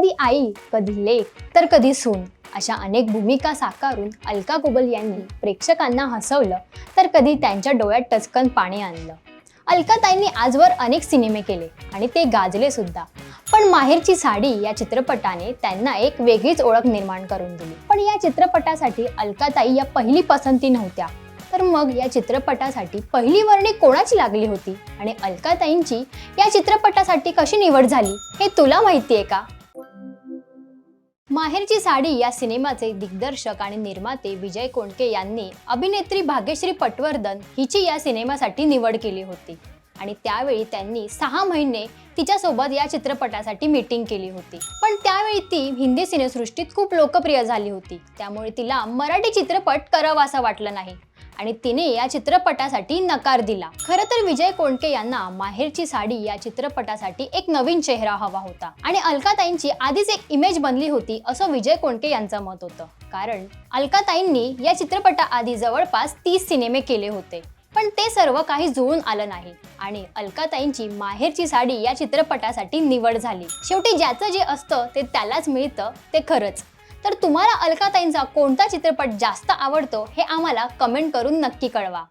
कधी आई कधी लेख तर कधी सून अशा अनेक भूमिका साकारून अलका कुबल यांनी प्रेक्षकांना हसवलं तर कधी त्यांच्या डोळ्यात टचकन पाणी आणलं. अलकाताईंनी आजवर अनेक सिनेमे केले आणि ते गाजले सुद्धा. पण माहेरची साडी या चित्रपटाने त्यांना एक वेगळीच ओळख निर्माण करून दिली. पण या चित्रपटासाठी अलकाताई या पहिली पसंती नव्हत्या. तर मग या चित्रपटासाठी पहिली वर्णी कोणाची लागली होती? आणि अलकाताईंची या चित्रपटासाठी कशी निवड झाली? हे तुला माहिती आहे का? माहेरची साडी या सिनेमाचे दिग्दर्शक आणि निर्माते विजय कोंडके यांनी अभिनेत्री भाग्यश्री पटवर्धन हिची या सिनेमासाठी निवड केली होती. आणि त्यावेळी त्यांनी सहा महिने तिच्यासोबत या चित्रपटासाठी मीटिंग केली होती. पण त्यावेळी ती हिंदी सिनेसृष्टीत खूप लोकप्रिय झाली होती. त्यामुळे तिला मराठी चित्रपट करावासा वाटलं नाही. आणि तिने या चित्रपटासाठी नकार दिला. खरं तर विजय कोंडके यांना माहेरची साडी या चित्रपटासाठी एक नवीन चेहरा हवा होता. आणि अलकाताईंची आधीच एक इमेज बनली होती असं विजय कोंडके यांचं मत होतं. कारण अलकाताईंनी या चित्रपटाआधी जवळपास तीस सिनेमे केले होते. पण ते सर्व काही जुळून आलं नाही. आणि अलकाताईंची माहेरची साडी या चित्रपटासाठी निवड झाली. शेवटी ज्याचं जे असतं ते त्यालाच मिळतं ते खरंच. तर तुम्हाला अलकाताईंचा कोणता चित्रपट जास्त आवडतो हे आम्हाला कमेंट करून नक्की कळवा.